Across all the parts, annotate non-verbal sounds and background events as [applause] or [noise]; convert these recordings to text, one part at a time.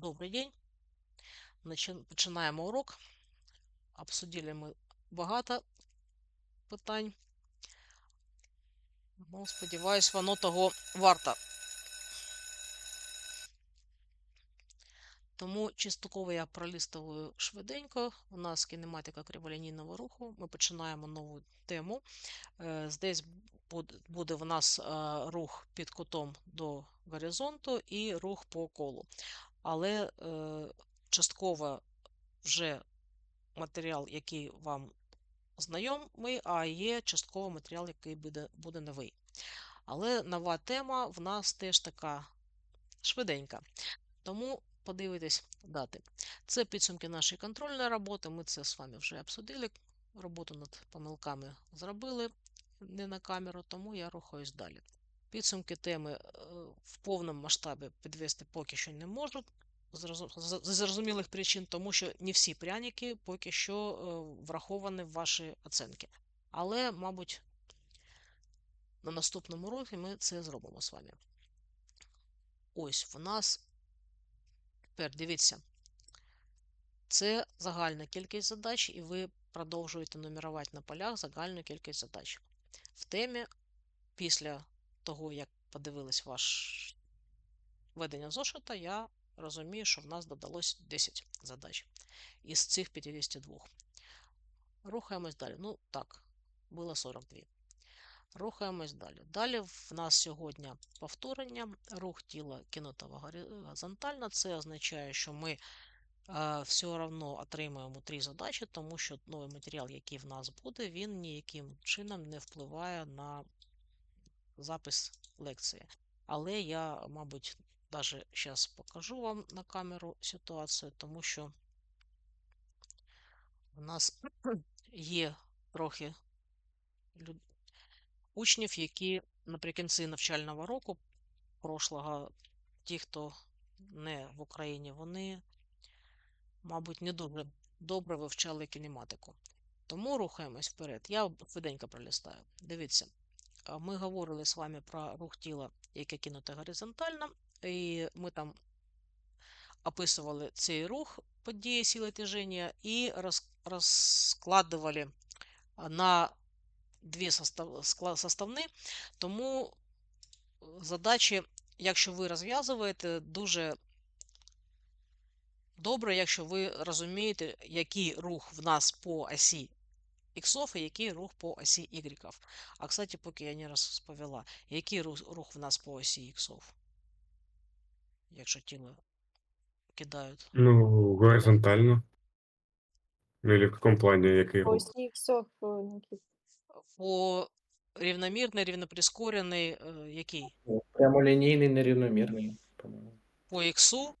Добрий день. Починаємо урок. Обсудили ми багато питань. Ну, сподіваюсь, воно того варто. Тому частково я пролистовую швиденько. У нас кінематика криволінійного руху. Ми починаємо нову тему. Е, Здесь буде в нас е, рух під кутом до горизонту і рух по колу. Але е, частково вже матеріал, який вам знайомий, а є частково матеріал, який буде, буде новий. Але нова тема в нас теж така швиденька. Тому подивитесь дати. Це підсумки нашої контрольної роботи. Ми це з вами вже обсудили. Роботу над помилками зробили не на камеру, тому я рухаюсь далі. Підсумки теми е, в повному масштабі підвести поки що не можу. з розу- з з зрозумілих причин, тому що не всі пряники поки що е, враховані в ваші оценки. Але, мабуть, на наступному році ми це зробимо з вами. Ось в нас тепер дивіться. Це загальна кількість задач, і ви продовжуєте нумерувати на полях загальну кількість задач. В темі, після того, як подивились ваш ведення зошита, я розумію, що в нас додалось 10 задач із цих 52. Рухаємось далі. Ну, так, було 42. Рухаємось далі. Далі в нас сьогодні повторення, рух тіла кинутого горизонтально. Це означає, що ми е, все одно отримаємо три задачі, тому що новий матеріал, який в нас буде, він ніяким чином не впливає на запис лекції. Але я, мабуть, навіть зараз покажу вам на камеру ситуацію, тому що у нас [clears throat] є трохи учнів, які наприкінці навчального року прошлого, ті, хто не в Україні, вони, мабуть, не дуже добре вивчали кінематику. Тому рухаємось вперед. Я швиденько пролистаю. Дивіться, ми говорили з вами про рух тіла, яке кинуте горизонтально, і ми там описували цей рух події сили тяжіння і роз, розкладували на дві составни. Тому е, задачі, якщо ви розв'язуєте, дуже добре, якщо ви розумієте, який рух в нас по осі іксов і який рух по осі ігреків. А кстати, поки я не розповіла, який рух, рух в нас по осі іксов, якщо тіло кидають. Ну, горизонтально. Ну, или в каком плане, який рух? Ось іксов, Никіт. По рівномірний, рівноприскорений, е, який? Прямолінійний, нерівномірний, по-моєму. По іксу.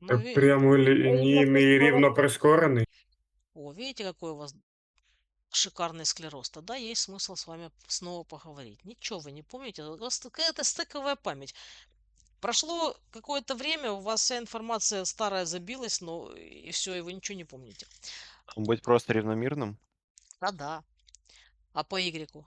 Ну, ви- Прямолінійний і рівно прискорений. О, видите, какой у вас шикарный склероз. Тогда есть смысл с вами снова поговорить. Ничего вы не помните. У вас какая-то стыковая память. Прошло какое-то время, у вас вся информация старая забилась, но и все, и вы ничего не помните. Быть просто рівномірним? Да-да. А по Y?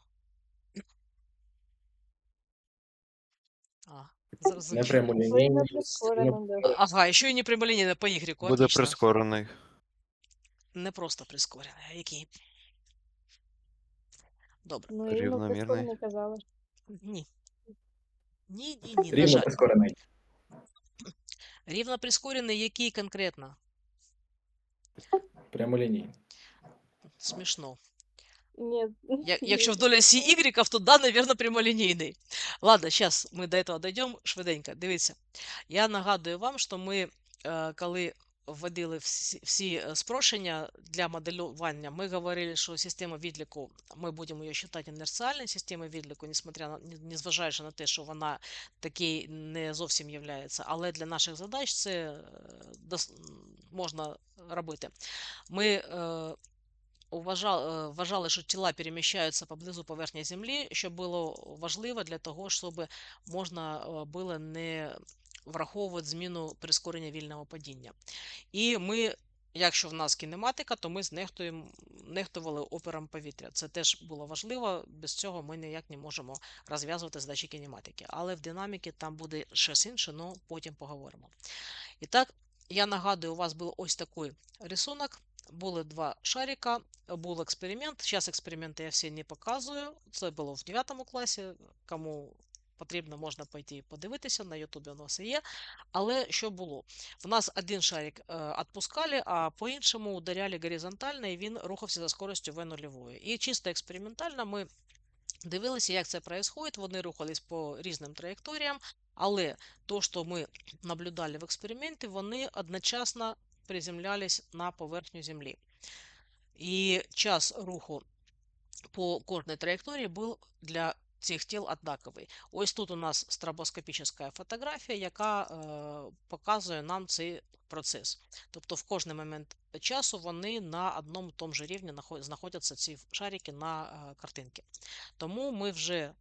А, зрозуміло. Непрямолінійний. Видно прискорено, да. Ага, еще и не прямолинейно по Y. Буде Отлично. прискорений. Не просто прискорений, а який? Добре. Ну, і Рівномірний. прискорений казали. Ні. Ні, ні, ні. Рівно жаль. прискорений. Рівно прискорений, який конкретно? Прямолінійний. Смішно. Ні. Я, [laughs] якщо вдоль осі Y, то да, наверное, прямолінійний. Ладно, зараз ми до цього дійдемо швиденько. Дивіться. Я нагадую вам, що ми, е, коли вводили всі, всі е, спрощення для моделювання, ми говорили, що система відліку, ми будемо її вважати інерціальною системою відліку, несмотря на, незважаючи на те, що вона такий не зовсім є. Але для наших задач це е, дос- можна робити. Ми е, вважали, що тіла переміщаються поблизу поверхні Землі, що було важливо для того, щоб можна було не враховувати зміну прискорення вільного падіння. І ми, якщо в нас кінематика, то ми знехтуємо, нехтували опером повітря. Це теж було важливо, без цього ми ніяк не можемо розв'язувати задачі кінематики. Але в динаміки там буде щось інше, але потім поговоримо. І так, я нагадую, у вас був ось такий рисунок. Були два шарика, був експеримент. Зараз експерименти я всі не показую. Це було в 9 класі. Кому потрібно, можна пойти подивитися. На Ютубі воно все є. Але що було? В нас один шарик е, відпускали, а по-іншому ударяли горизонтально, і він рухався за скоростю v нульової. І чисто експериментально ми дивилися, як це відбувається. Вони рухались по різним траєкторіям, але то, що ми наблюдали в експерименті, вони одночасно приземлялись на поверхню Землі. І час руху по кожній траєкторії був для цих тіл однаковий. Ось тут у нас стробоскопічна фотографія, яка е, показує нам цей процес. Тобто в кожний момент часу вони на одному тому же рівні знаходяться ці шарики на е, картинці. Тому ми вже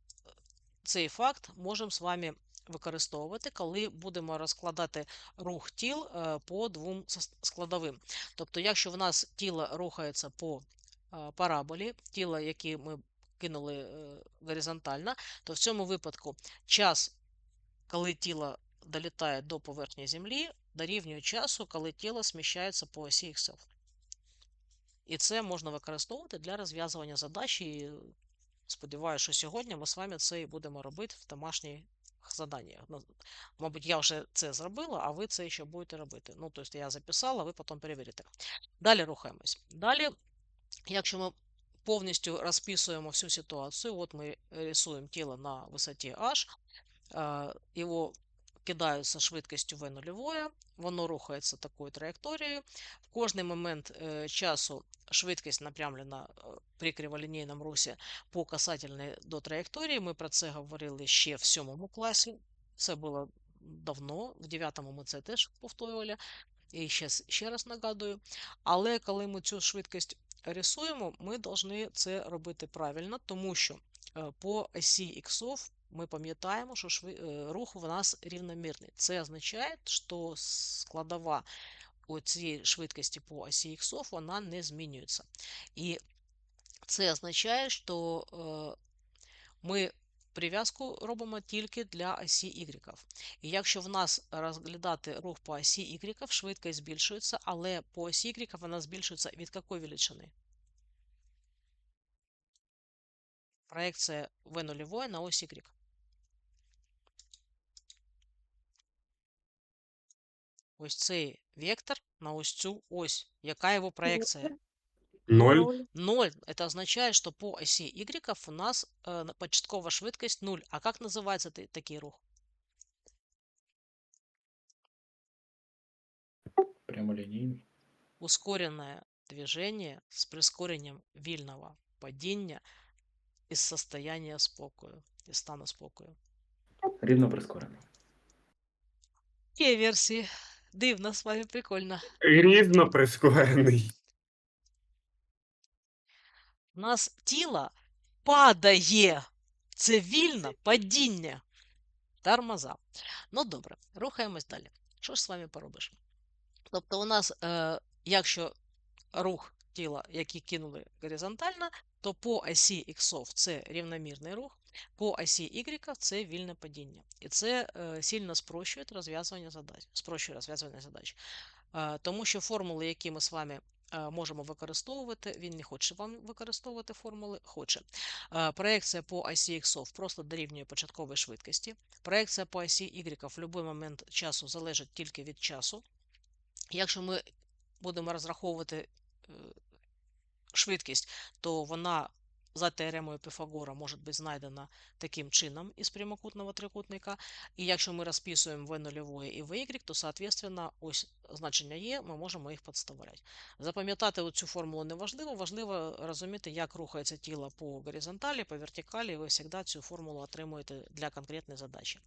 цей факт можемо з вами використовувати, коли будемо розкладати рух тіл е, по двом складовим. Тобто, якщо в нас тіло рухається по е, параболі, тіло, яке ми кинули е, горизонтально, то в цьому випадку час, коли тіло долітає до поверхні Землі, дорівнює часу, коли тіло сміщається по осі іксів. І це можна використовувати для розв'язування задач. І сподіваюся, що сьогодні ми з вами це і будемо робити в домашніх заданнях. Ну, мабуть, я вже це зробила, а ви це ще будете робити. Ну, тобто я записала, ви потім перевірите. Далі рухаємось. Далі, якщо ми повністю розписуємо всю ситуацію, от ми рисуємо тіло на висоті H, е, його кидають швидкістю v нульової, воно рухається такою траєкторією. В кожний момент е, часу швидкість напрямлена е, при криволінійному русі по касательній до траєкторії. Ми про це говорили ще в сьомому класі. Це було давно, в 9 ми це теж повторювали. І ще, ще раз нагадую. Але коли ми цю швидкість рисуємо, ми повинні це робити правильно, тому що е, по осі іксов ми пам'ятаємо, що шви... е, рух у нас рівномірний. Це означає, що складова цієї швидкості по осі іксов вона не змінюється. І це означає, що е, ми прив'язку робимо тільки для осі Y. І якщо в нас розглядати рух по осі Y, швидкість збільшується, але по осі Y вона збільшується від якої величини? Проекція V нульової на ось Y. Ось цей вектор на ось цю ось. Яка його проекція? Ноль. Ноль. Это означает, что по оси Y у нас э, на- початкова швидкость 0. А как называется ты- такий рух? Прямолінійний. Ускоренное движение с прискоренням вільного падіння із состояння спокою, із стану спокою. Рівно прискорений. Є версії. Дивно, з вами прикольно. Рівно прискорений. У нас тіло падає. Це вільне падіння. Тормоза. Ну добре, рухаємось далі. Що ж з вами поробиш? Тобто, у нас, е, якщо рух тіла, який кинули горизонтально, то по осі іксов це рівномірний рух, по осі Y це вільне падіння. І це е, сильно спрощує розв'язування задач. Спрощує розв'язування задач. Е, тому що формули, які ми з вами е, можемо використовувати, він не хоче вам використовувати формули, хоче. Е, проекція по осі іксов просто дорівнює початковій швидкості. Проекція по осі Y в будь-який момент часу залежить тільки від часу. Якщо ми будемо розраховувати швидкість, то вона за теоремою Піфагора може бути знайдена таким чином із прямокутного трикутника. І якщо ми розписуємо v нульової і v, то, соответственно, ось значення є, ми можемо їх підставляти. Запам'ятати цю формулу не важливо, важливо розуміти, як рухається тіло по горизонталі, по вертикалі, і ви завжди цю формулу отримуєте для конкретної задачі.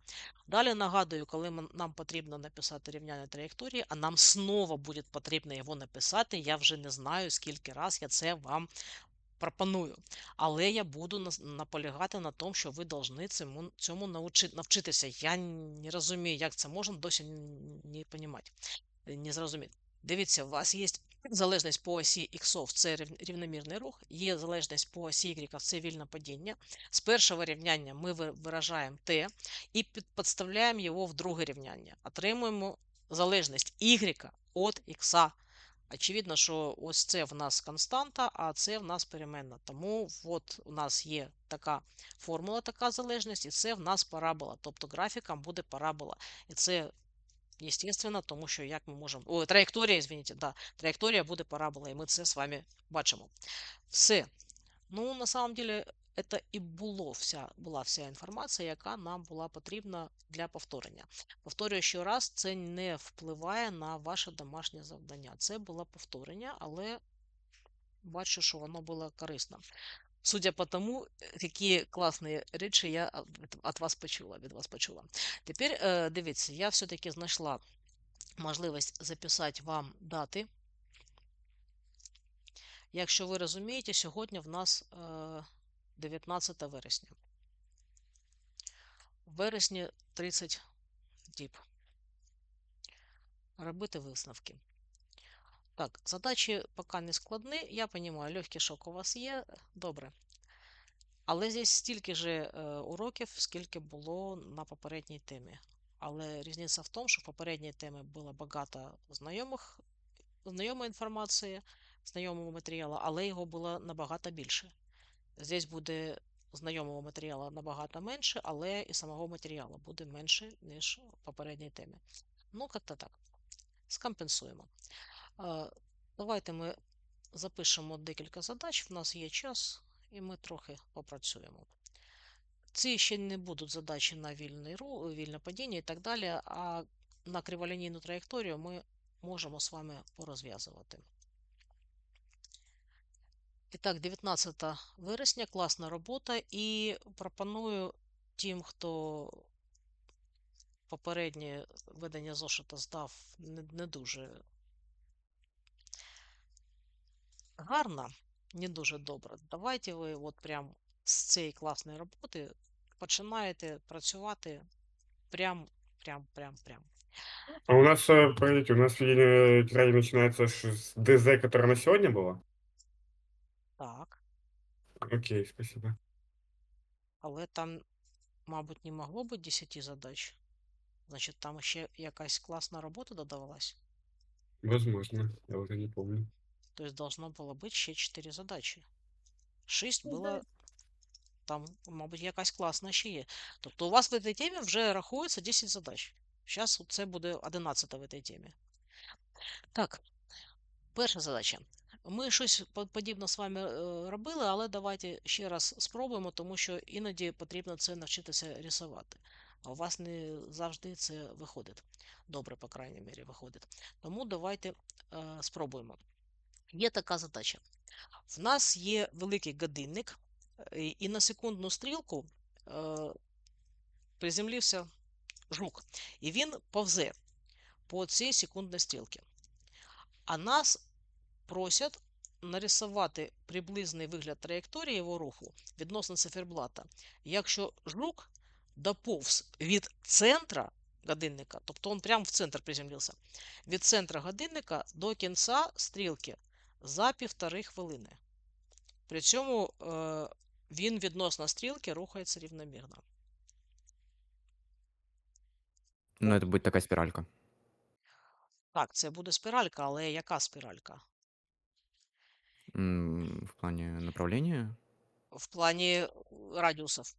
Далі нагадую, коли нам потрібно написати рівняння траєкторії, а нам знову буде потрібно його написати, я вже не знаю, скільки раз я це вам пропоную. Але я буду наполягати на тому, що ви повинні цьому, цьому научи, навчитися. Я не розумію, як це можна досі не розуміти, не зрозуміти. Дивіться, у вас є залежність по осі іксов, це рів- рівномірний рух, є залежність по осі Y, це вільне падіння. З першого рівняння ми ви- виражаємо t і під- підставляємо його в друге рівняння. Отримуємо залежність y від x. Очевидно, що ось це в нас константа, а це в нас переменна. Тому от у нас є така формула, така залежність, і це в нас парабола. Тобто графіком буде парабола. І це, естественно, тому що як ми можемо. Ой, траєкторія, извините, да, траєкторія буде парабола, і ми це з вами бачимо. Все. Ну, на самом деле, це і було вся, була вся інформація, яка нам була потрібна для повторення. Повторюю ще раз, це не впливає на ваше домашнє завдання. Це було повторення, але бачу, що воно було корисно. Судя по тому, які класні речі я від вас почула, від вас почула. Тепер е, дивіться, я все-таки знайшла можливість записати вам дати. Якщо ви розумієте, сьогодні в нас е, 19 вересня. Вересні 30 діб. Робити висновки. Так, задачі поки не складні. Я розумію, легкий шок у вас є. Добре. Але здесь стільки ж е, уроків, скільки було на попередній темі. Але різниця в тому, що в попередній темі було багато знайомих, знайомої інформації, знайомого матеріалу, але його було набагато більше. Здесь буде знайомого матеріалу набагато менше, але і самого матеріалу буде менше, ніж в попередній темі. Ну, як-то так. Скомпенсуємо. Е, Давайте ми запишемо декілька задач. В нас є час, і ми трохи попрацюємо. Ці ще не будуть задачі на вільний ру, вільне падіння і так далі, а на криволінійну траєкторію ми можемо з вами порозв'язувати. І так, 19 вересня, класна робота, і пропоную тим, хто попереднє ведення зошита здав не, дуже гарно, не дуже добре. Давайте ви от прям з цієї класної роботи починаєте працювати прям, прям, прям, прям. А у нас, э, погодите, у нас ведение тетради начинается с ДЗ, которая на сегодня была? Так, Окей, спасибо. але там, мабуть, не могло бути 10 задач. Значить, там ще якась класна робота додавалась. Возможно, я уже не помню. То есть должно было быть ще 4 задачі. 6 Ну, було да. там, мабуть, якась класна ще є. Тобто у вас в цій темі вже рахується 10 задач. Зараз це буде 11 в цій темі. Так, перша задача. Ми щось по- подібне з вами е, робили, але давайте ще раз спробуємо, тому що іноді потрібно це навчитися рисувати. А у вас не завжди це виходить. Добре, по крайній мірі, виходить. Тому давайте е, спробуємо. Є така задача. В нас є великий годинник, і на секундну стрілку е, приземлився жук, і він повзе по цій секундній стрілці. А нас просять нарисувати приблизний вигляд траєкторії його руху відносно циферблата, якщо жук доповз від центра годинника, тобто він прямо в центр приземлився, від центра годинника до кінця стрілки за півтори хвилини. При цьому е, він відносно стрілки рухається рівномірно. Ну, это будет такая спиралька. Так, це буде спіралька, але яка спіралька? М, В плане направления. В плані е, радіусів.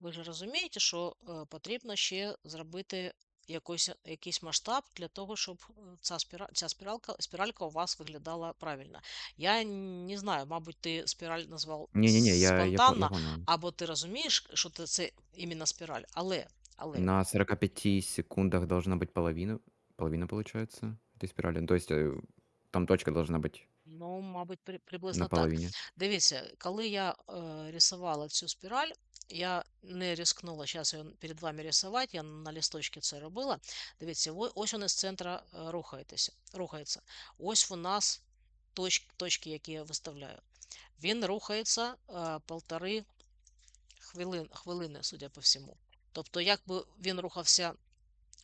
Ви ж розумієте, що е, потрібно ще зробити якийсь, якийсь масштаб для того, щоб е, ця, спіра, ця спіралька, спіралька у вас виглядала правильно. Я не знаю, мабуть, ти спіраль назвав Не-не-не, я, я, по- я спонтанно, понял. або ти розумієш, що це, це іменно спіраль. Але, але На 45 секундах должна быть половина. Половина получается этой спирали. Ну, То есть э, там точка должна быть ну, мабуть, при, приблизно на так. половине. Дивіться, коли я е, рисувала цю спіраль, я не рискнула зараз її перед вами рисувати, я на листочці це робила. Дивіться, во- ось вони з центра е, рухаєтеся, рухається. Ось у нас точ, точки, які я виставляю. Він рухається е, полтори хвилин, хвилини, судя по всьому. Тобто, якби він рухався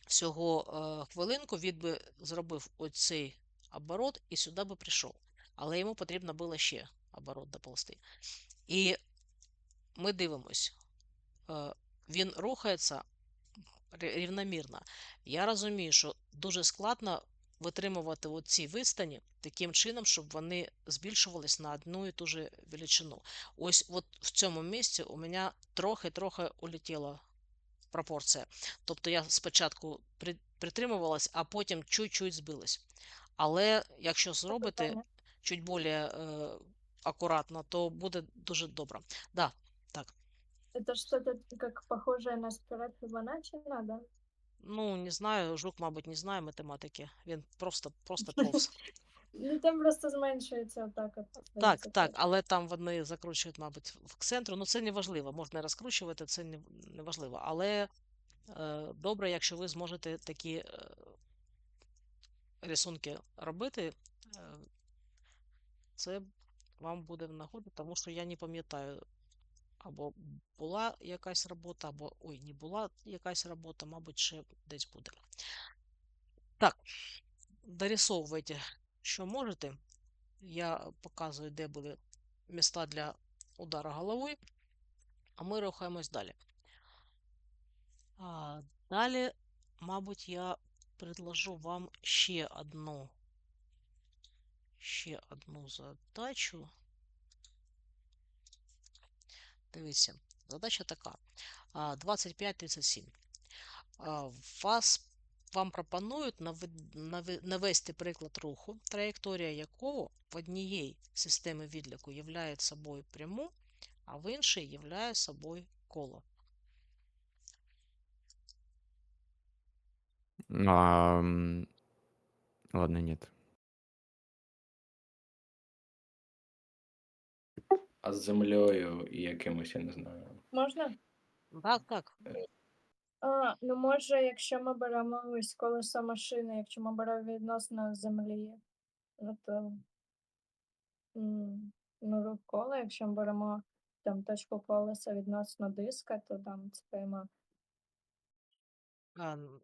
всього е, хвилинку, він би зробив оцей оборот і сюди би прийшов. Але йому потрібно було ще оборот доползти. І ми дивимось. Е, Він рухається рівномірно. Я розумію, що дуже складно витримувати ці відстані таким чином, щоб вони збільшувались на одну і ту же величину. Ось от в цьому місці у мене трохи-трохи улетіла пропорція. Тобто я спочатку при, притримувалась, а потім чуть-чуть збилась. Але якщо зробити чуть більш е, акуратно, то буде дуже добре. Да, так. Это что-то как похожее на спираль Фибоначчи, да? Ну, не знаю, жук, мабуть, не знає математики. Він просто, просто [laughs] повз. Ну там просто зменшується отак. Так, так, але там вони закручують, мабуть, в центру. Ну, це не важливо. Можна розкручувати, це не важливо. Але е, добре, якщо ви зможете такі е, рисунки робити, е, це вам буде в нагоду, тому що я не пам'ятаю, або була якась робота, або ой, не була якась робота, мабуть, ще десь буде. Так, дорисовуйте, що можете. Я показую, де були міста для удара головою, а ми рухаємось далі. А, далі, мабуть, я предложу вам ще одну, ще одну задачу. Дивіться, задача така. 25-37. Вас, вам пропонують навести приклад руху, траєкторія якого в однієї системи відліку являє собою пряму, а в іншій являє собою коло. А, ладно, нет. А з землею і якимось, я не знаю. Можна? Так, так. А, ну може, якщо ми беремо ось колесо машини, якщо ми беремо відносно землі, ну то м, ну, рух кола, якщо ми беремо там точку колеса відносно диска, то там це прямо А, н-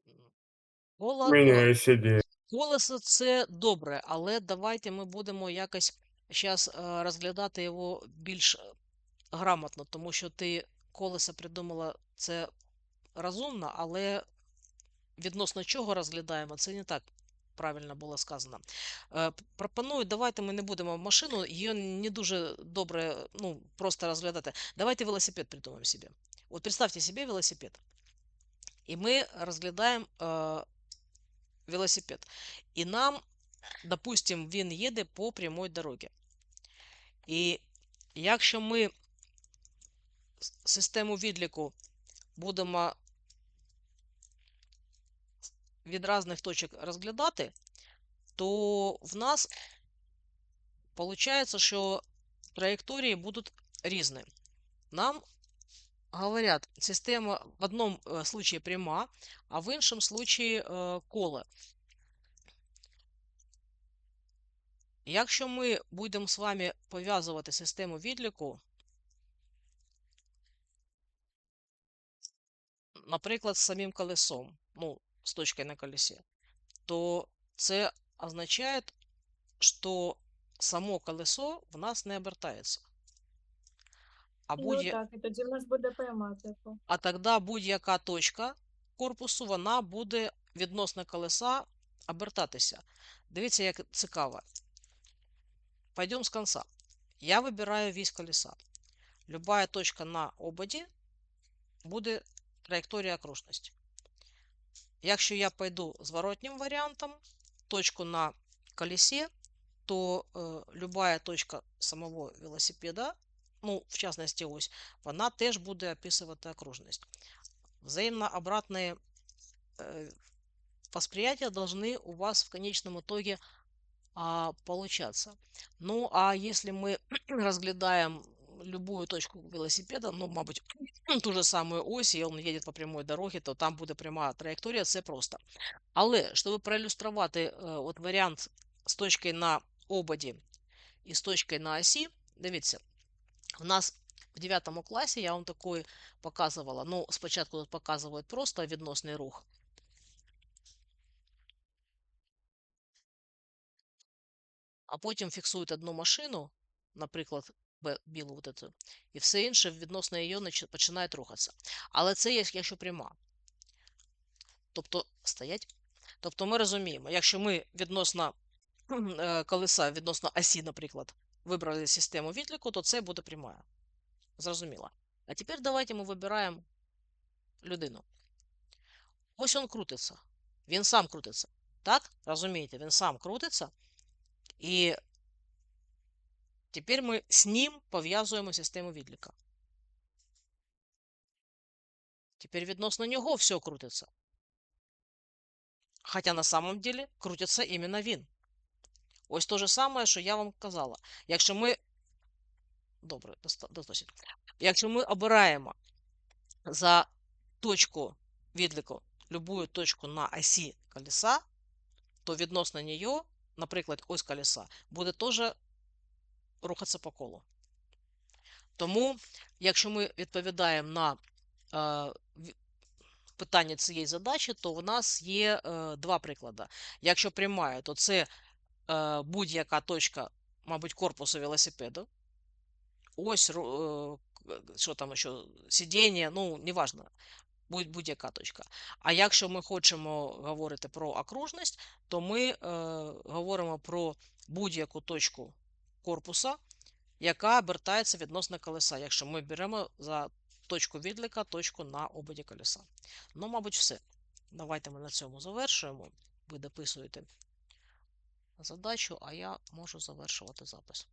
Коло, Меняюсь идея. колесо це добре, але давайте ми будемо якось зараз розглядати його більш е, грамотно, тому що ти колесо придумала це розумно, але відносно чого розглядаємо, це не так правильно було сказано. Е, Пропоную, давайте ми не будемо машину, її не дуже добре ну, просто розглядати. Давайте велосипед придумаємо собі. От представте собі велосипед. І ми розглядаємо е, велосипед. І нам, допустим, він їде по прямой дорогі. І якщо ми систему відліку будемо від різних точок розглядати, то в нас виходить, що траєкторії будуть різні. Нам говорят, система в одном э, случае пряма, а в іншому случае э, коло. Якщо ми будемо з вами пов'язувати систему відліку, наприклад, з самим колесом, ну, з точкою на колесі, то це означає, що само колесо в нас не обертається. А ну будь так, і тоді в нас буде пряма, типу. а тоді будь-яка точка корпусу вона буде відносно колеса обертатися. Дивіться, як цікаво. Пойдемо з кінця. Я вибираю вісь колеса. Любая точка на ободі буде траєкторія окружності. Якщо я пойду зворотнім варіантом, точку на колесі, то е, любая точка самого велосипеда, ну, в частності ось, вона теж буде описувати окружність. Взаимно обратные э, восприятия должны у вас в конечном итоге а, получаться. Ну, а если мы [clears throat] разглядаем любую точку велосипеда, ну, мабуть, [clears throat] ту же самую ось, і он едет по прямой дороге, то там буде пряма траєкторія, це просто. Але, щоб проілюструвати е, от варіант з точкою на ободі і з точкою на осі, дивіться, у нас в 9 класі я вам такий показувала. Ну, спочатку тут показують просто відносний рух. А потім фіксують одну машину, наприклад, білу вот эту, і все інше відносно її починає рухатися. Але це є, якщо пряма. Тобто, стоять. Тобто ми розуміємо, якщо ми відносно [clears throat] е, колеса, відносно осі, наприклад, вибрали систему відліку, то це буде пряма. Зрозуміло. А тепер давайте ми вибираємо людину. Ось він крутиться. Він сам крутиться. Так? Розумієте, він сам крутиться. І тепер ми з ним пов'язуємо систему відліка. Тепер відносно нього все крутиться. Хоча на самом деле крутиться іменно він. Ось те же саме, що я вам казала. Якщо ми. Добре, досить. Якщо ми обираємо за точку відліку любую точку на осі колеса, то відносно нее, наприклад, ось колеса, буде теж рухатися по колу. Тому, якщо ми відповідаємо на е, питання цієї задачі, то у нас є е, два приклади. Якщо прямая, то це е, будь-яка точка, мабуть, корпусу велосипеду. Ось, що там ще, сидіння, ну, неважно, будь- будь-яка точка. А якщо ми хочемо говорити про окружність, то ми говоримо про будь-яку точку корпуса, яка обертається відносно колеса, якщо ми беремо за точку відліка точку на ободі колеса. Ну, мабуть, все. Давайте ми на цьому завершуємо. Ви дописуєте задачу, а я можу завершувати запис.